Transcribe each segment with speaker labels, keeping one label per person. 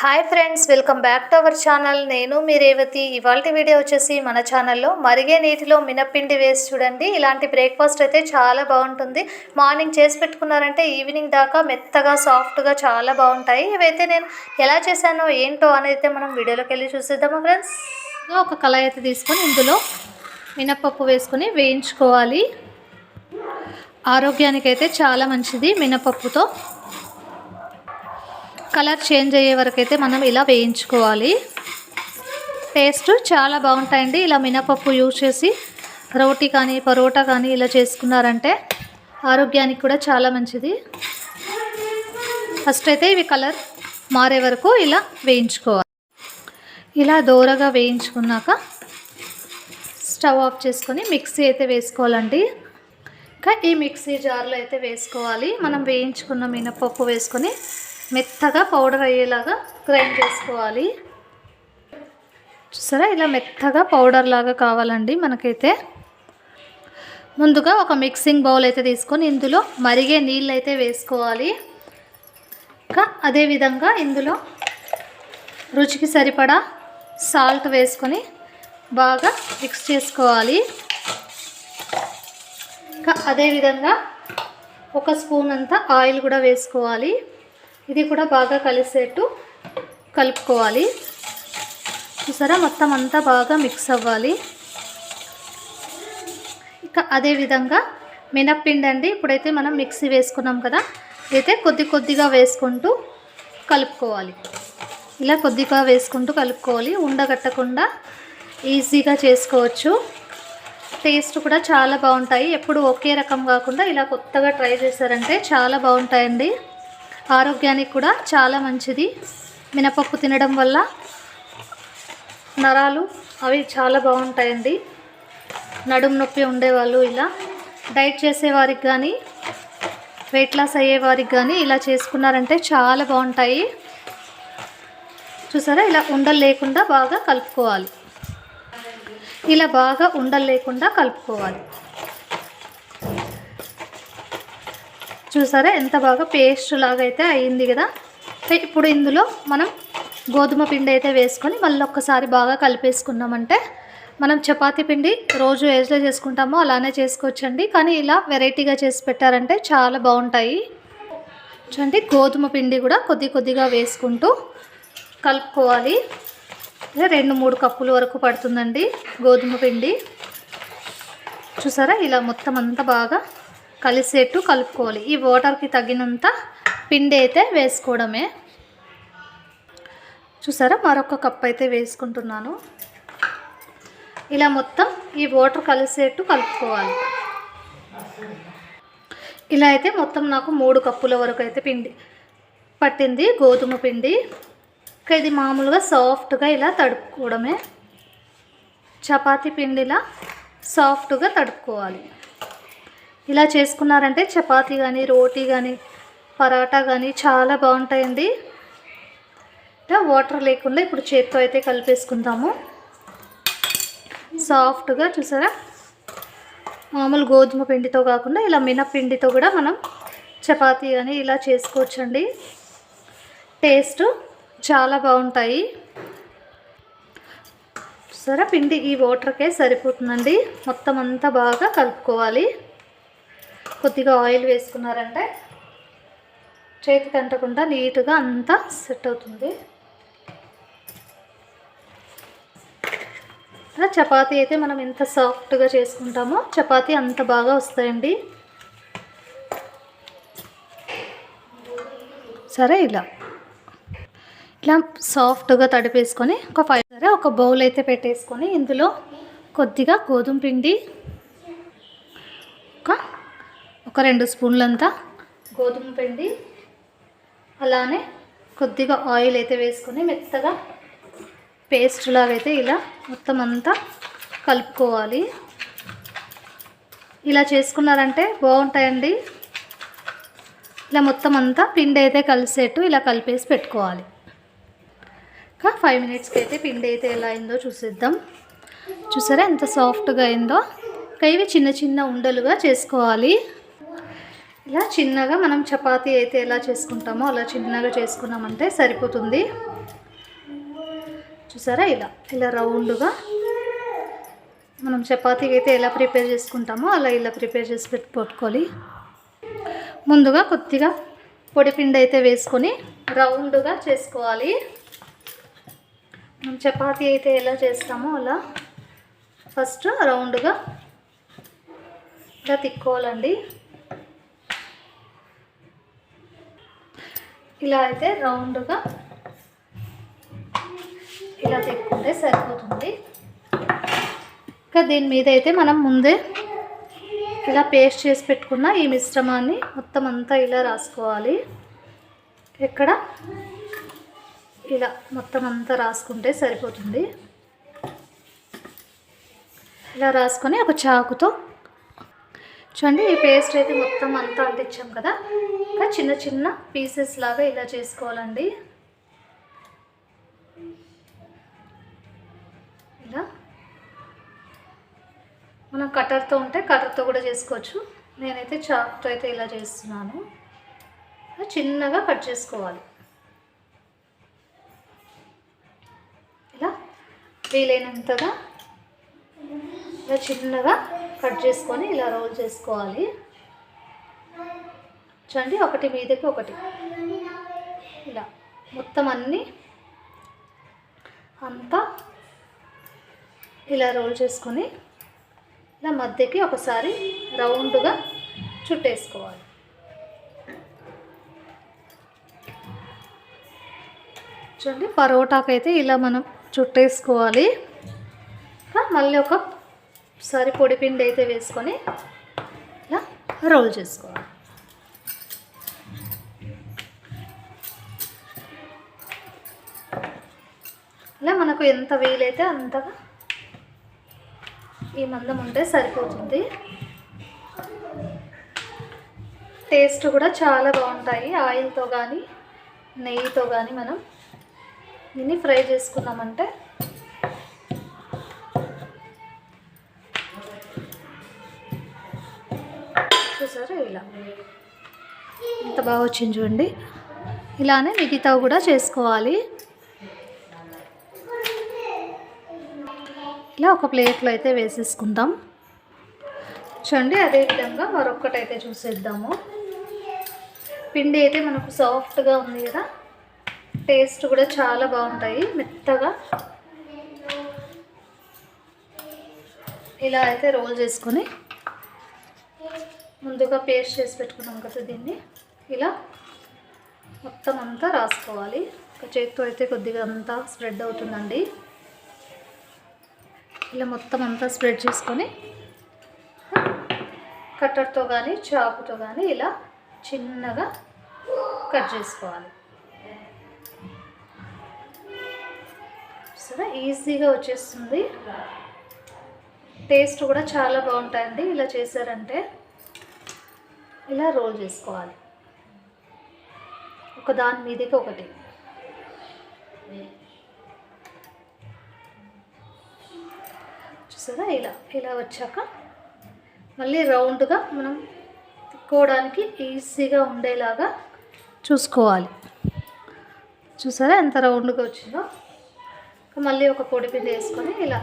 Speaker 1: Hi friends welcome back to our channel. నేను మీ రేవతి. ఇవాళ వీడియో వచ్చేసి మన ఛానల్లో మరిగే నీటిలో మినప్పిండి వేసి చూడండి. ఇలాంటి బ్రేక్ఫాస్ట్ అయితే చాలా బాగుంటుంది. మార్నింగ్ చేసి పెట్టుకున్నారంటే ఈవినింగ్ దాకా మెత్తగా సాఫ్ట్గా చాలా బాగుంటాయి. ఇవైతే నేను ఎలా చేశానో ఏంటో అనేది మనం వీడియోలోకి వెళ్ళి చూసేద్దామా ఫ్రెండ్స్? ఒక కళాయి అయితే తీసుకొని ఇందులో మినపప్పు వేసుకొని వేయించుకోవాలి. ఆరోగ్యానికైతే చాలా మంచిది మినపప్పుతో కలర్ చేంజ్ అయ్యే వరకు అయితే మనం ఇలా వేయించుకోవాలి. టేస్ట్ చాలా బాగుంటాయండి. ఇలా మినపప్పు యూజ్ చేసి రోటీ కానీ పరోటా కానీ ఇలా చేసుకున్నారంటే ఆరోగ్యానికి కూడా చాలా మంచిది. ఫస్ట్ అయితే ఇవి కలర్ మారే వరకు ఇలా వేయించుకోవాలి. ఇలా దోరగా వేయించుకున్నాక స్టవ్ ఆఫ్ చేసుకొని మిక్సీ అయితే వేసుకోవాలండి. ఇంకా ఈ మిక్సీ జార్లో అయితే వేసుకోవాలి. మనం వేయించుకున్న మినపప్పు వేసుకొని మెత్తగా పౌడర్ అయ్యేలాగా గ్రైండ్ చేసుకోవాలి. చూసారా? ఇలా మెత్తగా పౌడర్ లాగా కావాలండి మనకైతే. ముందుగా ఒక మిక్సింగ్ బౌల్ అయితే తీసుకొని ఇందులో మరిగే నీళ్ళు అయితే వేసుకోవాలి. ఇంకా అదేవిధంగా ఇందులో రుచికి సరిపడా సాల్ట్ వేసుకొని బాగా మిక్స్ చేసుకోవాలి. ఇంకా అదేవిధంగా ఒక స్పూన్ అంతా ఆయిల్ కూడా వేసుకోవాలి. ఇది కూడా బాగా కలిసేట్టు కలుపుకోవాలి. చూసారా? మొత్తం అంతా బాగా మిక్స్ అవ్వాలి. ఇక అదేవిధంగా మినప్పిండి అండి ఇప్పుడైతే మనం మిక్సీ వేసుకున్నాం కదా అయితే కొద్ది కొద్దిగా వేసుకుంటూ కలుపుకోవాలి. ఇలా కొద్దిగా వేసుకుంటూ కలుపుకోవాలి. ఉండగట్టకుండా ఈజీగా చేసుకోవచ్చు. టేస్ట్ కూడా చాలా బాగుంటాయి. ఎప్పుడు ఒకే రకం కాకుండా ఇలా కొత్తగా ట్రై చేశారంటే చాలా బాగుంటాయండి. ఆరోగ్యానికి కూడా చాలా మంచిది. మినపప్పు తినడం వల్ల నరాలు అవి చాలా బాగుంటాయండి. నడుము నొప్పి ఉండేవాళ్ళు ఇలా. డైట్ చేసేవారికి కానీ వెయిట్ లాస్ అయ్యేవారికి కానీ ఇలా చేసుకున్నారంటే చాలా బాగుంటాయి. చూసారా? ఇలా ఉండలు లేకుండా బాగా కలుపుకోవాలి. ఇలా బాగా ఉండలు లేకుండా కలుపుకోవాలి. చూసారా? ఎంత బాగా పేస్ట్ లాగా అయితే అయింది కదా? ఇప్పుడు ఇందులో మనం గోధుమ పిండి అయితే వేసుకొని మళ్ళీ ఒక్కసారి బాగా కలిపేసుకున్నామంటే మనం చపాతీ పిండి రోజు ఏజ్లో చేసుకుంటామో అలానే చేసుకోవచ్చండి. కానీ ఇలా వెరైటీగా చేసి పెట్టారంటే చాలా బాగుంటాయి. చూడండి గోధుమ పిండి కూడా కొద్ది కొద్దిగా వేసుకుంటూ కలుపుకోవాలి. రెండు మూడు కప్పుల వరకు పడుతుందండి గోధుమ పిండి. చూసారా? ఇలా మొత్తం అంతా బాగా కలిసేట్టు కలుపుకోవాలి. ఈ వాటర్కి తగినంత పిండి అయితే వేసుకోవడమే. చూసారా? మరొక కప్ అయితే వేసుకుంటున్నాను. ఇలా మొత్తం ఈ వాటర్ కలిసేట్టు కలుపుకోవాలి. ఇలా అయితే మొత్తం నాకు మూడు కప్పుల వరకు అయితే పిండి పట్టింది. గోధుమ పిండి. ఇంకా ఇది మామూలుగా సాఫ్ట్గా ఇలా తడుపుకోవడమే. చపాతీ పిండిలా సాఫ్ట్గా తడుపుకోవాలి. ఇలా చేసుకున్నారంటే చపాతీ కానీ రోటీ కానీ పరాటా కానీ చాలా బాగుంటాయండి. ఇలా వాటర్ లేకుండా ఇప్పుడు చేత్తో అయితే కలిపేసుకుందాము. సాఫ్ట్గా చూసారా? మామూలు గోధుమ పిండితో కాకుండా ఇలా మినపిండితో కూడా మనం చపాతీ కానీ ఇలా చేసుకోవచ్చండి. టేస్ట్ చాలా బాగుంటాయి. సరే పిండి ఈ వాటర్కే సరిపోతుందండి. మొత్తం అంతా బాగా కలుపుకోవాలి. కొద్దిగా ఆయిల్ వేసుకున్నారంటే చేతికి అంటకుండా నీట్గా అంతా సెట్ అవుతుంది. అలా చపాతీ అయితే మనం ఎంత సాఫ్ట్గా చేసుకుంటామో చపాతీ అంత బాగా వస్తాయండి. సరే ఇలా. ఇలా సాఫ్ట్గా తడిపేసుకొని ఒక ఫైవ్ సరే ఒక బౌల్ అయితే పెట్టేసుకొని ఇందులో కొద్దిగా గోధుమ పిండి ఒక ఒక రెండు స్పూన్లంతా గోధుమ పిండి అలానే కొద్దిగా ఆయిల్ అయితే వేసుకొని మెత్తగా పేస్ట్ లాగైతే ఇలా మొత్తం అంతా కలుపుకోవాలి. ఇలా చేసుకున్నారంటే బాగుంటాయండి. ఇలా మొత్తం అంతా పిండి అయితే కలిసేట్టు ఇలా కలిపేసి పెట్టుకోవాలి. ఇంకా ఫైవ్ మినిట్స్కి అయితే పిండి అయితే ఎలా అయిందో చూసేద్దాం. చూసారా ఎంత సాఫ్ట్గా అయిందో? ఇంకా ఇవి చిన్న చిన్న ఉండలుగా చేసుకోవాలి. ఇలా చిన్నగా మనం చపాతీ అయితే ఎలా చేసుకుంటామో అలా చిన్నగా చేసుకున్నామంటే సరిపోతుంది. చూసారా ఇలా ఇలా రౌండ్గా మనం చపాతీకి అయితే ఎలా ప్రిపేర్ చేసుకుంటామో అలా ఇలా ప్రిపేర్ చేసి పెట్టి పెట్టుకోవాలి. ముందుగా కొద్దిగా పొడి పిండి అయితే వేసుకొని రౌండ్గా చేసుకోవాలి. మనం చపాతీ అయితే ఎలా చేస్తామో అలా ఫస్ట్ రౌండ్గా ఇలా తిక్కోవాలండి. ఇలా అయితే రౌండ్గా ఇలా తిక్కుంటే సరిపోతుంది. ఇంకా దీని మీద అయితే మనం ముందే ఇలా పేస్ట్ చేసి పెట్టుకున్న ఈ మిశ్రమాన్ని మొత్తం అంతా ఇలా రాసుకోవాలి. ఎక్కడ? ఇలా మొత్తం అంతా రాసుకుంటే సరిపోతుంది. ఇలా రాసుకొని ఒక చాకుతో చూడండి ఈ పేస్ట్ అయితే మొత్తం అంతా అంటించాం కదా. ఇంకా చిన్న చిన్న పీసెస్ లాగా ఇలా చేసుకోవాలండి. ఇలా. మనం కటర్తో ఉంటే కటర్తో కూడా చేసుకోవచ్చు. నేనైతే చాక్తో అయితే ఇలా చేస్తున్నాను. చిన్నగా కట్ చేసుకోవాలి. ఇలా వీలైనంతగా ఇలా చిన్నగా కట్ చేసుకొని ఇలా రోల్ చేసుకోవాలి. చూడండి ఒకటి మీదకి ఒకటి. ఇలా మొత్తం అన్నీ అంతా ఇలా రోల్ చేసుకొని ఇలా మధ్యకి ఒకసారి రౌండ్గా చుట్టేసుకోవాలి. చూడండి పరోటాకైతే అయితే ఇలా మనం చుట్టేసుకోవాలి. మళ్ళీ ఒక ఒకసారి పొడి పిండి అయితే వేసుకొని ఇలా రోల్ చేసుకోవాలి. ఇలా మనకు ఎంత వీలైతే అంతగా ఈ మందం ఉంటే సరిపోతుంది. టేస్ట్ కూడా చాలా బాగుంటాయి. ఆయిల్తో కానీ నెయ్యితో కానీ మనం దీన్ని ఫ్రై చేసుకున్నామంటే చూసారా ఇలా? ఎంత బాగా వచ్చింది చూడండి. ఇలానే మిగతావి కూడా చేసుకోవాలి. ఇలా ఒక ప్లేట్లో అయితే వేసేసుకుందాం. చూడండి అదేవిధంగా మరొకటైతే చూసేద్దాము. పిండి అయితే మనకు సాఫ్ట్గా ఉంది కదా. టేస్ట్ కూడా చాలా బాగుంటాయి మెత్తగా. ఇలా అయితే రోల్ చేసుకొని ముందుగా పేస్ట్ చేసి పెట్టుకున్నాం కదా దీన్ని. ఇలా మొత్తం అంతా రాసుకోవాలి. ఒక చేతితో అయితే కొద్దిగా అంతా స్ప్రెడ్ అవుతుందండి. ఇలా మొత్తం అంతా స్ప్రెడ్ చేసుకొని కట్టర్తో కానీ చాకుతో కానీ ఇలా చిన్నగా కట్ చేసుకోవాలి. సరే ఈజీగా వచ్చేస్తుంది. టేస్ట్ కూడా చాలా బాగుంటాయండి. ఇలా చేశారంటే ఇలా రోల్ చేసుకోవాలి. ఒక దాని మీదకి ఒకటి. చూసారా? ఇలా ఇలా వచ్చాక మళ్ళీ రౌండ్గా మనం తిక్కోవడానికి ఈజీగా ఉండేలాగా చూసుకోవాలి. చూసారా? ఎంత రౌండ్గా వచ్చిందో? మళ్ళీ ఒక పొడి పిండి వేసుకొని ఇలా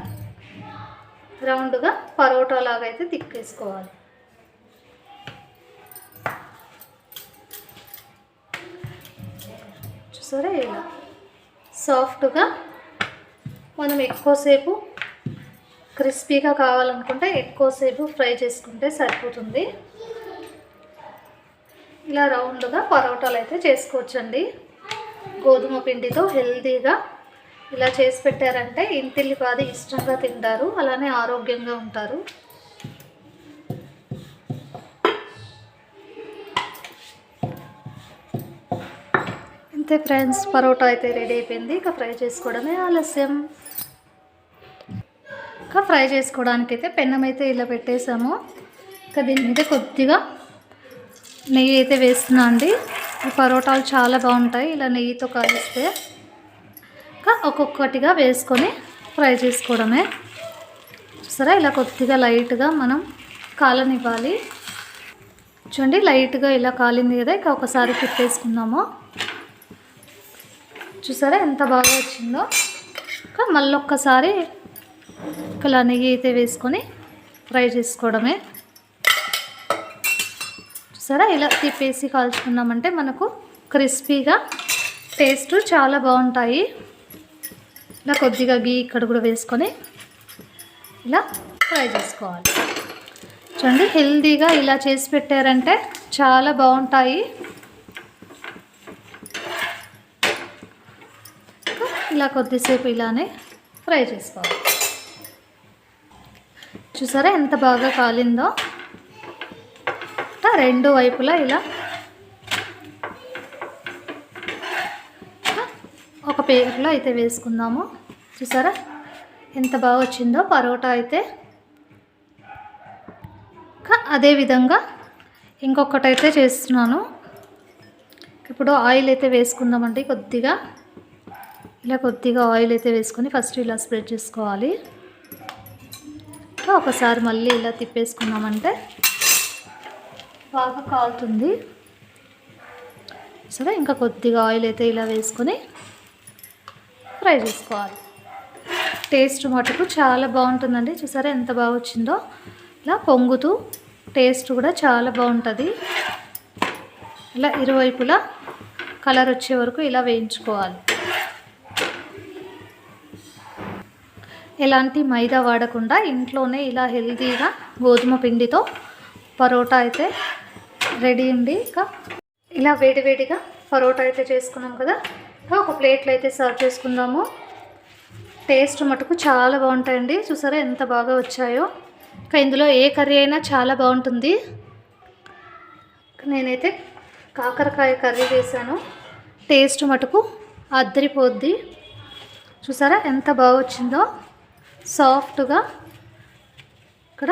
Speaker 1: రౌండ్గా పరోటా లాగా అయితే తిక్కేసుకోవాలి చూసారా ఇలా సాఫ్ట్గా మనం ఎక్కువసేపు క్రిస్పీగా కావాలనుకుంటే ఎక్కువసేపు ఫ్రై చేసుకుంటే సరిపోతుంది. ఇలా రౌండ్గా పరోటాలు అయితే చేసుకోవచ్చండి. గోధుమ పిండితో హెల్తీగా ఇలా చేసి పెట్టారంటే ఇంటిల్లి పాది ఇష్టంగా తింటారు. అలానే ఆరోగ్యంగా ఉంటారు. అంతే ఫ్రెండ్స్ పరోటా అయితే రెడీ అయిపోయింది. ఇక ఫ్రై చేసుకోవడమే ఆలస్యం. ఇంకా ఫ్రై చేసుకోవడానికి అయితే పెన్నం అయితే ఇలా పెట్టేసాము ఇంకా దీని మీద కొద్దిగా నెయ్యి అయితే వేస్తున్నా అండి. పరోటాలు చాలా బాగుంటాయి ఇలా నెయ్యితో కాలిస్తే. ఇంకా ఒక్కొక్కటిగా వేసుకొని ఫ్రై చేసుకోవడమే. చూసారా ఇలా కొద్దిగా లైట్గా మనం కాలనివ్వాలి. చూడండి లైట్గా ఇలా కాలింది కదా ఇక ఒకసారి తిప్పేసుకుందాము. చూసారా? ఎంత బాగా వచ్చిందో? ఇంకా మళ్ళీ ఒక్కసారి ఇలా నెయ్యి అయితే వేసుకొని ఫ్రై చేసుకోవడమే. చూసారా? ఇలా తిప్పేసి కాల్చుకున్నామంటే మనకు క్రిస్పీగా టేస్ట్ చాలా బాగుంటాయి. ఇలా కొద్దిగా గీ ఇక్కడ కూడా వేసుకొని ఇలా ఫ్రై చేసుకోవాలి. చూడండి హెల్తీగా ఇలా చేసి పెట్టారంటే చాలా బాగుంటాయి. ఇలా కొద్దిసేపు ఇలానే ఫ్రై చేసుకోవాలి. చూసారా ఎంత బాగా కాలిందో? రెండు వైపులా ఇలా ఒక పేరులో అయితే వేసుకుందాము. చూసారా ఎంత బాగా వచ్చిందో? పరోటా అయితే. అదేవిధంగా అదే విధంగా ఇంకొకటి అయితే చేస్తున్నాను. ఇప్పుడు ఆయిల్ అయితే వేసుకుందామండి కొద్దిగా. ఇలా కొద్దిగా ఆయిల్ అయితే వేసుకొని ఫస్ట్ ఇలా స్ప్రెడ్ చేసుకోవాలి. ఒకసారి మళ్ళీ ఇలా తిప్పేసుకున్నామంటే బాగా కాలుతుంది. సరే ఇంకా కొద్దిగా ఆయిల్ అయితే ఇలా వేసుకొని ఫ్రై చేసుకోవాలి. టేస్ట్ మటుకు చాలా బాగుంటుందండి. చూసారా ఎంత బాగా వచ్చిందో? ఇలా పొంగుతూ టేస్ట్ కూడా చాలా బాగుంటుంది. ఇలా ఇరువైపులా కలర్ వచ్చే వరకు ఇలా వేయించుకోవాలి. ఎలాంటి మైదా వాడకుండా ఇంట్లోనే ఇలా హెల్తీగా గోధుమ పిండితో పరోటా అయితే రెడీ అండి ఇంకా ఇలా వేడివేడిగా పరోటా అయితే చేసుకున్నాం కదా. ఇంకా ఒక ప్లేట్లో అయితే సర్వ్ చేసుకుందాము. టేస్ట్ మటుకు చాలా బాగుంటాయండి. చూసారా ఎంత బాగా వచ్చాయో. ఇంకా ఇందులో ఏ కర్రీ అయినా చాలా బాగుంటుంది. నేనైతే కాకరకాయ కర్రీ వేసాను టేస్ట్ మటుకు అద్దరిపోద్ది. చూసారా ఎంత బాగా వచ్చిందో. సాఫ్ట్గా ఇక్కడ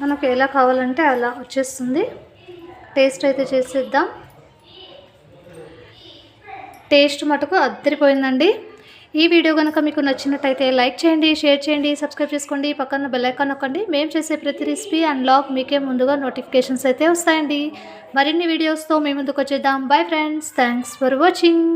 Speaker 1: మనకు ఎలా కావాలంటే అలా వచ్చేస్తుంది. టేస్ట్ అయితే చేసేద్దాం. టేస్ట్ మటుకు అద్దరిపోయిందండి. ఈ వీడియో కనుక మీకు నచ్చినట్టయితే లైక్ చేయండి షేర్ చేయండి సబ్స్క్రైబ్ చేసుకోండి పక్కన బెల్లైకాన్ నొక్కండి. మేము చేసే ప్రతి రెసిపీ అండ్ లాగ్ మీకే ముందుగా నోటిఫికేషన్స్ అయితే వస్తాయండి. మరిన్ని వీడియోస్తో మేము ముందుకు వచ్చేద్దాం. Bye friends. Thanks for watching.